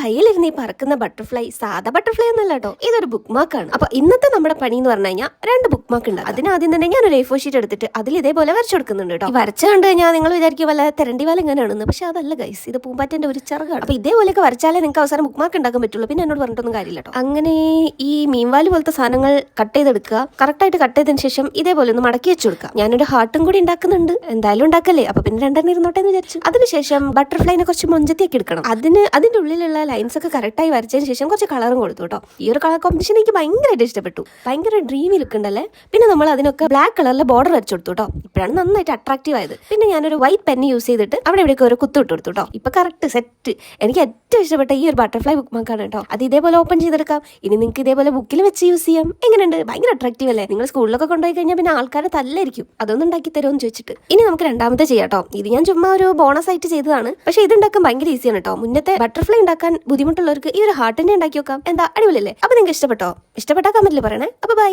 കയ്യിലിരുന്ന് പറക്കുന്ന ബട്ടർഫ്ലൈ സാധാ ബട്ടർഫ്ലൈ ഒന്നല്ല കേട്ടോ. ഇതൊരു ബുക്ക് മാർക്കാണ് അപ്പൊ ഇന്നത്തെ നമ്മുടെ പണി എന്ന് പറഞ്ഞു കഴിഞ്ഞാൽ രണ്ട് ബുക്ക് മാർക്ക് ഉണ്ട്. അതിന് ആദ്യം തന്നെ ഞാൻ ഒരു എ ഫോർ ഷീറ്റ് എടുത്തിട്ട് അതിൽ ഇതേപോലെ വരച്ചു കൊടുക്കുന്നുണ്ട് കേട്ടോ. വരച്ച കണ്ടു കഴിഞ്ഞാൽ നിങ്ങൾ വിചാരിക്കും വല്ല തെരണ്ടി വാല എങ്ങനെയാണെന്ന്. പക്ഷെ അതല്ല ഗൈസ് ഇത് പൂമ്പാറ്റന്റെ ഒരു ചെറുകാണ്. അപ്പൊ ഇതേപോലെയൊക്കെ വരച്ചാലേ നിങ്ങൾക്ക് അവസാനം ബുക്ക് മാർക്ക് ഉണ്ടാക്കാൻ പറ്റുള്ളൂ. പിന്നെ എന്നോട് പറഞ്ഞിട്ടൊന്നും കാര്യമില്ല കേട്ടോ. അങ്ങനെ ഈ മീൻവാൽ പോലത്തെ സാധനങ്ങൾ കട്ട് ചെയ്തെടുക്കുക. കറക്റ്റായിട്ട് കട്ട് ചെയ്തതിന് ശേഷം ഇതേപോലെ ഒന്ന് മടക്കി വെച്ച് കൊടുക്കുക. ഞാനൊരു ഹാർട്ടും കൂടി ഉണ്ടാക്കുന്നുണ്ട്. എന്തായാലും ഉണ്ടാക്കല്ലേ? അപ്പൊ പിന്നെ രണ്ടെണ്ണം ഇരുന്നോട്ടെ എന്ന് വിചാരിച്ചു. അതിനുശേഷം ബട്ടർഫ്ലൈനെ കുറച്ച് മൊഞ്ചത്തിയൊക്കെ എടുക്കണം. അതിന് അതിന്റെ ഉള്ളിലുള്ള ലൈൻസ് ഒക്കെ കറക്റ്റ് ആയി വരച്ചതിന് ശേഷം കുറച്ച് കളറും കൊടുത്തു കേട്ടോ. ഈ ഒരു കളർ കോമ്പിനേഷൻ എനിക്ക് ഭയങ്കരമായിട്ട് ഇഷ്ടപ്പെട്ടു. ഭയങ്കര ഡ്രീമി ലുക്ക് ഉണ്ടല്ലേ? പിന്നെ നമ്മൾ അതിനൊക്കെ ബ്ലാക്ക് കളറിലെ ബോർഡർ വരച്ചു കൊടുത്തു കേട്ടോ. ഇപ്പോഴാണ് നന്നായിട്ട് അട്രാക്റ്റീവ് ആയത്. പിന്നെ ഞാനൊരു വൈറ്റ് പെന്ന് യൂസ് ചെയ്തിട്ട് അവിടെ ഇവിടെയൊക്കെ ഒരു കുത്തു ഇട്ട് കൊടുത്തു കേട്ടോ. ഇപ്പൊ കറക്റ്റ് സെറ്റ് എനിക്ക് ഏറ്റവും ഇഷ്ടപ്പെട്ട ഈ ഒരു ബട്ടർഫ്ലൈ ബുക്ക് മാർക്കാണ് കേട്ടോ. അത് ഇതേപോലെ ഓപ്പൺ ചെയ്തെടുക്കാം. ഇനി നിങ്ങൾക്ക് ഇതേപോലെ ബുക്കിൽ വെച്ച് യൂസ് ചെയ്യാം. എങ്ങനെയുണ്ട്? ഭയങ്കര അട്രാക്റ്റീവ് അല്ലേ? നിങ്ങൾ സ്കൂളിലൊക്കെ കൊണ്ടുപോയി കഴിഞ്ഞാൽ പിന്നെ ആൾക്കാരെ തല്ലായിരിക്കും. അതൊന്നും ഉണ്ടാക്കി തരുമെന്ന് ചോദിച്ചിട്ട്. ഇനി നമുക്ക് രണ്ടാമത്തെ ചെയ്യാം കേട്ടോ. ഇത് ഞാൻ ചുമ്മാ ഒരു ബോണസ് ആയിട്ട് ചെയ്തതാണ്. പക്ഷേ ഇത് ഉണ്ടാക്കാൻ ഭയങ്കര ഈസിയാണ് കേട്ടോ. മുന്നത്തെ ബട്ടർഫ്ലൈ ഉണ്ടാക്കാൻ ബുദ്ധിമുട്ടുള്ളവർക്ക് ഈ ഒരു ഹാർട്ടിനെ ഉണ്ടാക്കി വെക്കാം. എന്താ? അടിപൊളിയല്ലേ? അപ്പൊ നിങ്ങൾക്ക് ഇഷ്ടപ്പെട്ടോ? ഇഷ്ടപ്പെട്ടാൽ കമന്റിൽ പറയണേ. അപ്പൊ ബൈ